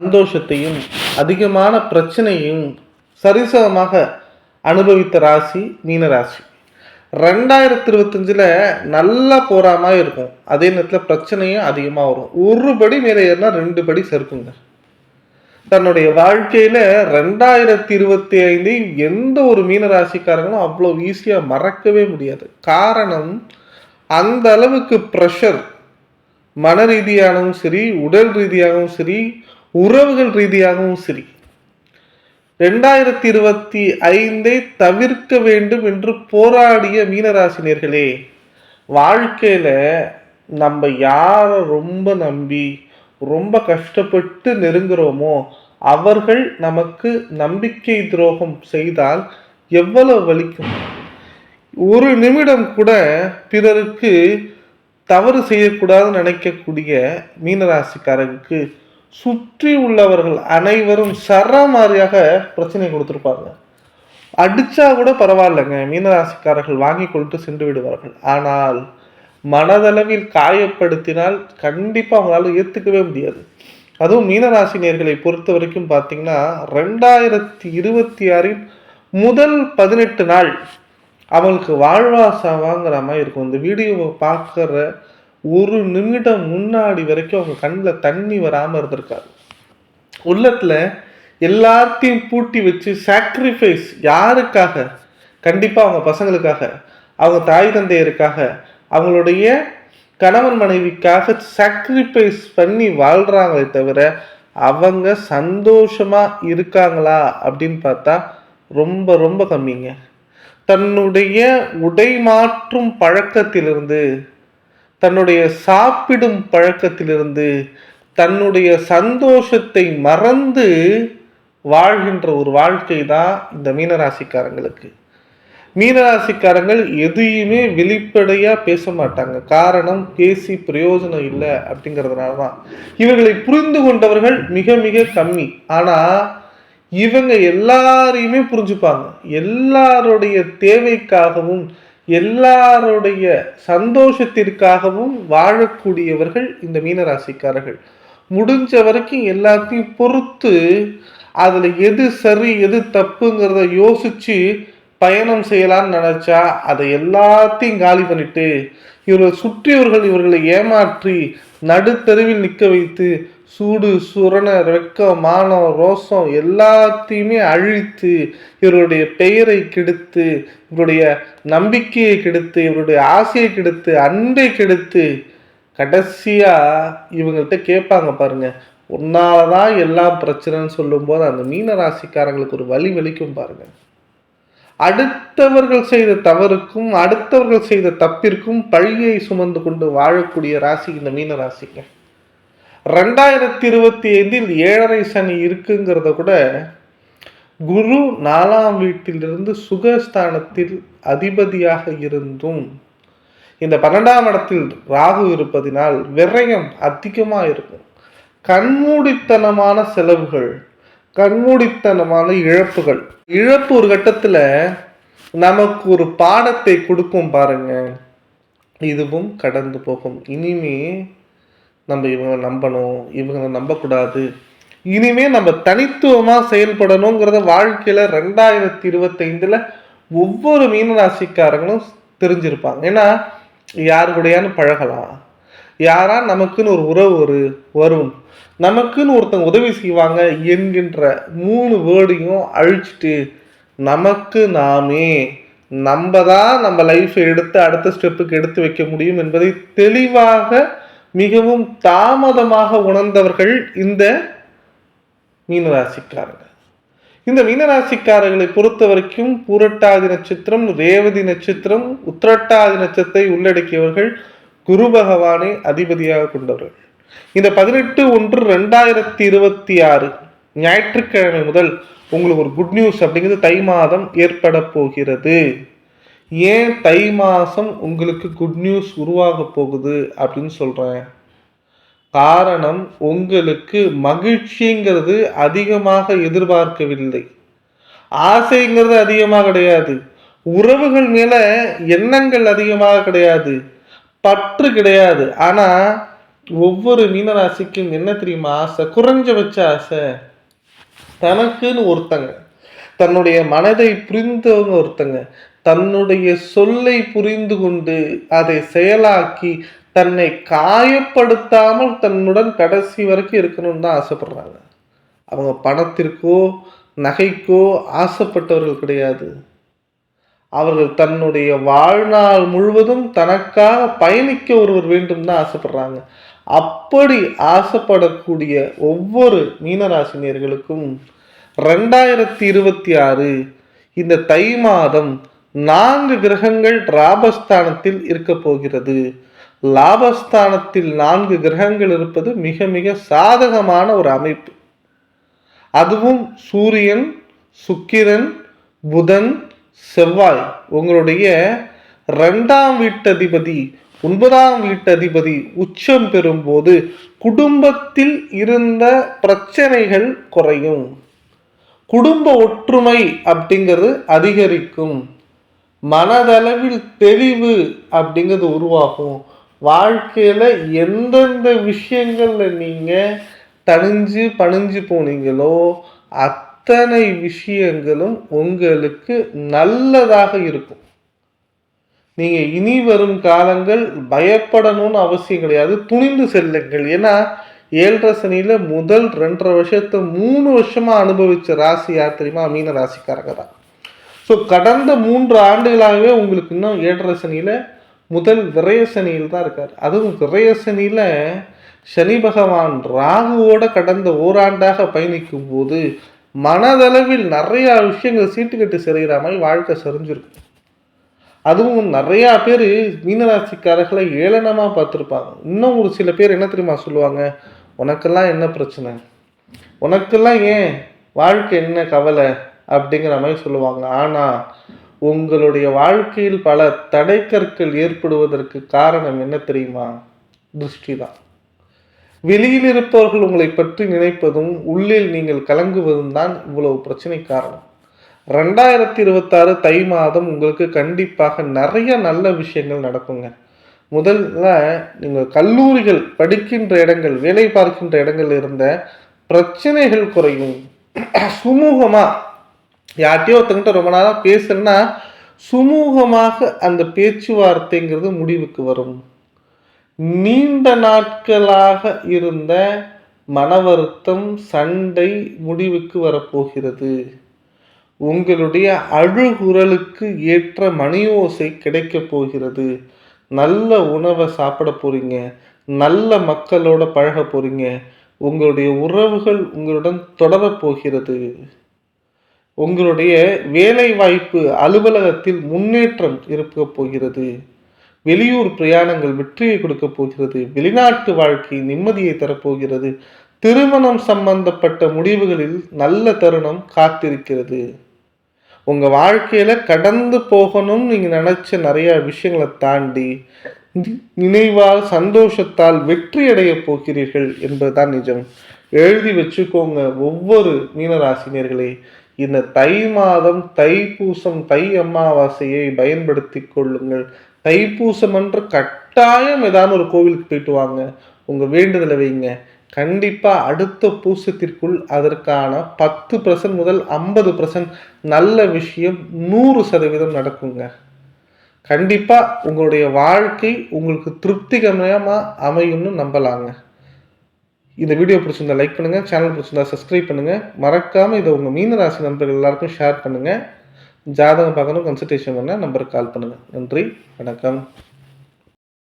சந்தோஷத்தையும் அதிகமான பிரச்சனையும் சரிசமமாக அனுபவித்த ராசி மீன ராசி. ரெண்டாயிரத்தி இருபத்தஞ்சில் நல்லா போகிற மாதிரி இருக்கும். அதே நேரத்தில் பிரச்சனையும் அதிகமாக வரும். ஒரு படி மேலே ஏறினா ரெண்டு படி சறுக்குங்க தன்னுடைய வாழ்க்கையில் ரெண்டாயிரத்தி இருபத்தி ஐந்தை எந்த ஒரு மீனராசிக்காரங்களும் அவ்வளோ ஈஸியாக மறக்கவே முடியாது. காரணம் அந்த அளவுக்கு ப்ரெஷர் மன ரீதியாகவும் சரி உடல் ரீதியாகவும் சரி உறவுகள் ரீதியாகவும் சரி. ரெண்டாயிரத்தி இருபத்தி ஐந்தை தவிர்க்க வேண்டும் என்று போராடிய மீனராசினியர்களே வாழ்க்கையில் நம்ம யாரை ரொம்ப நம்பி ரொம்ப கஷ்டப்பட்டு நெருங்குறோமோ அவர்கள் நமக்கு நம்பிக்கை துரோகம் செய்தால் எவ்வளவு வலிக்கும்? ஒரு நிமிடம் கூட பிறருக்கு தவறு செய்யக்கூடாதுன்னு நினைக்கக்கூடிய மீனராசிக்காரருக்கு சுற்றி உள்ளவர்கள் அனைவரும் சராமாரியாக பிரச்சனை கொடுத்துருப்பாங்க. அடிச்சா கூட பரவாயில்லைங்க. மீனராசிக்காரர்கள் வாங்கி கொண்டு சென்று விடுவார்கள். ஆனால் மனதளவில் காயப்படுத்தினால் கண்டிப்பாக அவங்களால ஏற்றுக்கவே முடியாது. அதுவும் மீனராசினியர்களை பொறுத்த வரைக்கும் பார்த்தீங்கன்னா ரெண்டாயிரத்தி இருபத்தி ஆறின் முதல் பதினெட்டு நாள் அவங்களுக்கு வாழ்வாசாவாங்கிற மாதிரி இருக்கும். இந்த வீடியோவை பார்க்குற ஒரு நிமிடம் முன்னாடி வரைக்கும் அவங்க கண்ணில் தண்ணி வராமல் இருந்திருக்காரு உள்ளத்தில் எல்லாத்தையும் பூட்டி வச்சு சாக்ரிஃபைஸ் யாருக்காக? கண்டிப்பாக அவங்க பசங்களுக்காக அவங்க தாய் தந்தையருக்காக அவங்களுடைய கணவன் மனைவிக்காக சாக்ரிஃபைஸ் பண்ணி வாழ்கிறாங்களே தவிர அவங்க சந்தோஷமாக இருக்காங்களா அப்படின்னு பார்த்தா ரொம்ப ரொம்ப கம்மிங்க. தன்னுடைய உடை மாற்றும் பழக்கத்திலிருந்து தன்னுடைய சாப்பிடும் பழக்கத்திலிருந்து தன்னுடைய சந்தோஷத்தை மறந்து வாழ்கின்ற ஒரு வாழ்க்கை தான் இந்த மீனராசிக்காரங்களுக்கு. மீனராசிக்காரங்கள் எதையுமே வெளிப்படையாக பேச மாட்டாங்க. காரணம் பேசி பிரயோஜனம் இல்லை அப்படிங்கிறதுனால தான். இவர்களை புரிந்து கொண்டவர்கள் மிக மிக கம்மி. ஆனால் இவங்க எல்லாரையுமே புரிஞ்சுப்பாங்க. எல்லாருடைய தேவைக்காகவும் எல்லாருடைய சந்தோஷத்திற்காகவும் வாழக்கூடியவர்கள் இந்த மீனராசிக்காரர்கள். முடிஞ்ச வரைக்கும் எல்லாத்தையும் பொறுத்து அதில் எது சரி எது தப்புங்கிறத யோசிச்சு பயணம் செய்யலான்னு நினச்சா அதை எல்லாத்தையும் காலி பண்ணிட்டு இவர்களை சுற்றியவர்கள் இவர்களை ஏமாற்றி நடுத்தருவில் நிற்க வைத்து சூடு சுரண வெக்கம் மானம் ரோசம் எல்லாத்தையுமே அழித்து இவருடைய பெயரை கெடுத்து இவருடைய நம்பிக்கையை கெடுத்து இவருடைய ஆசையை கெடுத்து அன்பை கெடுத்து கடைசியாக இவங்கள்ட்ட கேட்பாங்க பாருங்க. உன்னாலதான் எல்லா பிரச்சனைன்னு சொல்லும்போது அந்த மீன ராசிக்காரங்களுக்கு ஒரு வழி வலிக்கும் பாருங்க. அடுத்தவர்கள் செய்த தவறுக்கும் அடுத்தவர்கள் செய்த தப்பிற்கும் பழியை சுமந்து கொண்டு வாழக்கூடிய ராசி இந்த மீன ராசிங்க. ரெண்டாயிரத்தி இருபத்தி ஐந்தில் ஏழரை சனி இருக்குங்கிறத கூட குரு நாலாம் வீட்டிலிருந்து சுகஸ்தானத்தில் அதிபதியாக இருந்தும் இந்த பன்னெண்டாம் இடத்தில் ராகு இருப்பதினால் விரயம் அதிகமாக இருக்கும். கண்மூடித்தனமான செலவுகள் கண்மூடித்தனமான இழப்புகள். இழப்பு ஒரு கட்டத்தில் நமக்கு ஒரு பாடத்தை கொடுக்கும் பாருங்க. இதுவும் கடந்து போகும். இனிமே நம்ம இவங்களை நம்பணும் இவங்களை நம்பக்கூடாது. இனிமே நம்ம தனித்துவமாக செயல்படணுங்கிறத வாழ்க்கையில் ரெண்டாயிரத்தி இருபத்தைந்தில் ஒவ்வொரு மீனராசிக்காரங்களும் தெரிஞ்சிருப்பாங்க. ஏன்னா யார் கூடயான்னு பழகலாம். யாரா நமக்குன்னு ஒரு உறவு ஒரு வரும். நமக்குன்னு ஒருத்தங்க உதவி செய்வாங்க என்கின்ற மூணு வேர்டையும் அழிச்சிட்டு நமக்கு நாமே நம்ம தான் நம்ம லைஃப்பை எடுத்து அடுத்த ஸ்டெப்புக்கு எடுத்து வைக்க முடியும் என்பதை தெளிவாக மிகவும் தாமதமாக உணர்ந்தவர்கள் இந்த மீனராசிக்காரங்க. இந்த மீனராசிக்காரர்களை பொறுத்த வரைக்கும் பூரட்டாதி நட்சத்திரம் ரேவதி நட்சத்திரம் உத்திரட்டாதி நட்சத்திரத்தை உள்ளடக்கியவர்கள் குரு பகவானை அதிபதியாக கொண்டவர்கள். இந்த பதினெட்டு ஒன்று ரெண்டாயிரத்தி இருபத்தி ஆறு ஞாயிற்றுக்கிழமை முதல் உங்களுக்கு ஒரு குட் நியூஸ் அப்படிங்கிறது தை மாதம் ஏற்பட போகிறது. ஏன் தை மாதம் உங்களுக்கு குட் நியூஸ் உருவாக போகுது அப்படின்னு சொல்கிறேன் காரணம் உங்களுக்கு மகிழ்ச்சிங்கிறது அதிகமாக எதிர்பார்க்கவில்லை. ஆசைங்கிறது அதிகமாக கிடையாது. உறவுகள் மேல எண்ணங்கள் அதிகமாக கிடையாது. பற்று கிடையாது. ஆனா ஒவ்வொரு மீனராசிக்கும் என்ன தெரியுமா ஆசை? குறைஞ்சபட்ச ஆசை. தனக்குன்னு ஒருத்தங்க. தன்னுடைய மனதை புரிந்தவங்க ஒருத்தங்க. தன்னுடைய சொல்லை புரிந்து கொண்டு அதை செயலாக்கி தன்னை காயப்படுத்தாமல் தன்னுடன் கடைசி வரைக்கும் இருக்கணும்னு தான் ஆசைப்படுறாங்க. அவங்க பணத்திற்கோ நகைக்கோ ஆசைப்பட்டவர்கள் கிடையாது. அவர்கள் தன்னுடைய வாழ்நாள் முழுவதும் தனக்காக பயணிக்க ஒருவர் வேண்டும் தான் ஆசைப்படுறாங்க. அப்படி ஆசைப்படக்கூடிய ஒவ்வொரு மீனராசினியர்களுக்கும் ரெண்டாயிரத்தி இருபத்தி ஆறு இந்த தை மாதம் நான்கு கிரகங்கள் ராபஸ்தானத்தில் இருக்க போகிறது. லாபஸ்தானத்தில் நான்கு கிரகங்கள் இருப்பது மிக மிக சாதகமான ஒரு அமைப்பு. அதுவும் சூரியன் சுக்கிரன் புதன் செவ்வாய். உங்களுடைய ரெண்டாம் வீட்டதிபதி ஒன்பதாம் வீட்டதிபதி உச்சம் பெறும்போது குடும்பத்தில் இருந்த பிரச்சனைகள் குறையும். குடும்ப ஒற்றுமை அப்படிங்கிறது அதிகரிக்கும். மனதளவில் தெளிவு அப்படிங்கிறது உருவாகும். வாழ்க்கையில் எந்தெந்த விஷயங்களில் நீங்கள் தணிஞ்சு பணிஞ்சு போனீங்களோ அத்தனை விஷயங்களும் உங்களுக்கு நல்லதாக இருக்கும். நீங்கள் இனி வரும் காலங்கள் பயப்படணும்னு அவசியம் கிடையாது. துணிந்து செல்லுங்கள். ஏன்னா ஏழரை சனியில் முதல் ரெண்டரை வருஷத்தை மூணு வருஷமாக அனுபவித்த ராசி யார் தெரியுமா? மீன ராசிக்காரங்க தான். ஸோ கடந்த மூன்று ஆண்டுகளாகவே உங்களுக்கு இன்னும் ஏழரை சனியில் முதல் விரய சனியில் தான் இருக்கார். அதுவும் விரய சனியில் சனி பகவான் ராகுவோட கடந்த ஓராண்டாக பயணிக்கும் போது மனதளவில் நிறையா விஷயங்கள் சீட்டுக்கட்டு செறிகிற மாதிரி வாழ்க்கை செறிஞ்சிருக்கும் அதுவும் நிறையா பேர் மீனராசிக்காரர்களை ஏளனமாக பார்த்துருப்பாங்க. இன்னும் ஒரு சில பேர் என்ன தெரியுமா சொல்லுவாங்க? உனக்கெல்லாம் என்ன பிரச்சனை? உனக்கெல்லாம் ஏன்? வாழ்க்கை என்ன கவலை? அப்படிங்கிற மாதிரி சொல்லுவாங்க. ஆனால் உங்களுடைய வாழ்க்கையில் பல தடைக்கற்கள் ஏற்படுவதற்கு காரணம் என்ன தெரியுமா? திருஷ்டி தான் வெளியில் இருப்பவர்கள் உங்களை பற்றி நினைப்பதும் உள்ளில் நீங்கள் கலங்குவதும் தான் இவ்வளவு பிரச்சனை காரணம். ரெண்டாயிரத்தி இருபத்தாறு தை மாதம் உங்களுக்கு கண்டிப்பாக நிறைய நல்ல விஷயங்கள் நடக்குங்க. முதல்ல நீங்கள் கல்லூரிகள் படிக்கின்ற இடங்கள் வேலை பார்க்கின்ற இடங்கள் இருந்த பிரச்சனைகள் குறையும். சுமூகமாக யார்கிட்டயோ ஒருத்தங்கிட்ட ரொம்ப நாளாக பேசுறேன்னா சுமூகமாக அந்த பேச்சுவார்த்தைங்கிறது முடிவுக்கு வரும். நீண்ட நாட்களாக இருந்த மன வருத்தம் சண்டை முடிவுக்கு வரப்போகிறது. உங்களுடைய அழுகுரலுக்கு ஏற்ற மணியோசை கிடைக்க போகிறது. நல்ல உணவை சாப்பிட போறீங்க. நல்ல மக்களோட பழக போறீங்க. உங்களுடைய உறவுகள் உங்களுடன் தொடரப் போகிறது. உங்களுடைய வேலை வாய்ப்பு அலுவலகத்தில் முன்னேற்றம் இருக்க போகிறது. வெளியூர் பிரயாணங்கள் வெற்றியை கொடுக்க போகிறது. வெளிநாட்டு வாழ்க்கை நிம்மதியை தரப்போகிறது. திருமணம் சம்பந்தப்பட்ட முடிவுகளில் நல்ல தருணம் காத்திருக்கிறது. உங்க வாழ்க்கையில கடந்து போகணும் நீங்க நினைச்ச நிறைய விஷயங்களை தாண்டி நினைவால் சந்தோஷத்தால் வெற்றி அடைய போகிறீர்கள் என்பதுதான் நிஜம். எழுதி வச்சுக்கோங்க ஒவ்வொரு மீனராசினியர்களே. இந்த தை மாதம் தைப்பூசம் தை அமாவாசையை பயன்படுத்தி கொள்ளுங்கள். தைப்பூசம் என்று கட்டாயம் ஏதாவது ஒரு கோவிலுக்கு போயிட்டு வாங்க. உங்கள் வேண்டுதலை வைங்க. கண்டிப்பாக அடுத்த பூசத்திற்குள் அதற்கான பத்து பர்சன்ட் முதல் ஐம்பது பர்சன்ட் நல்ல விஷயம் நூறு சதவீதம் நடக்குங்க. கண்டிப்பாக உங்களுடைய வாழ்க்கை உங்களுக்கு திருப்திகரமாக அமையும்னு நம்பலாங்க. இந்த வீடியோ பிடிச்சிருந்தா லைக் பண்ணுங்கள் சேனல் பிடிச்சிருந்தா சப்ஸ்கிரைப் பண்ணுங்கள் மறக்காமல் இதை உங்கள் மீனராசி நண்பர்கள் எல்லாருக்கும் ஷேர் பண்ணுங்கள் ஜாதகம் பார்க்கணும் கன்சல்டேஷன் பண்ண நம்பருக்கு கால் பண்ணுங்கள் நன்றி வணக்கம்.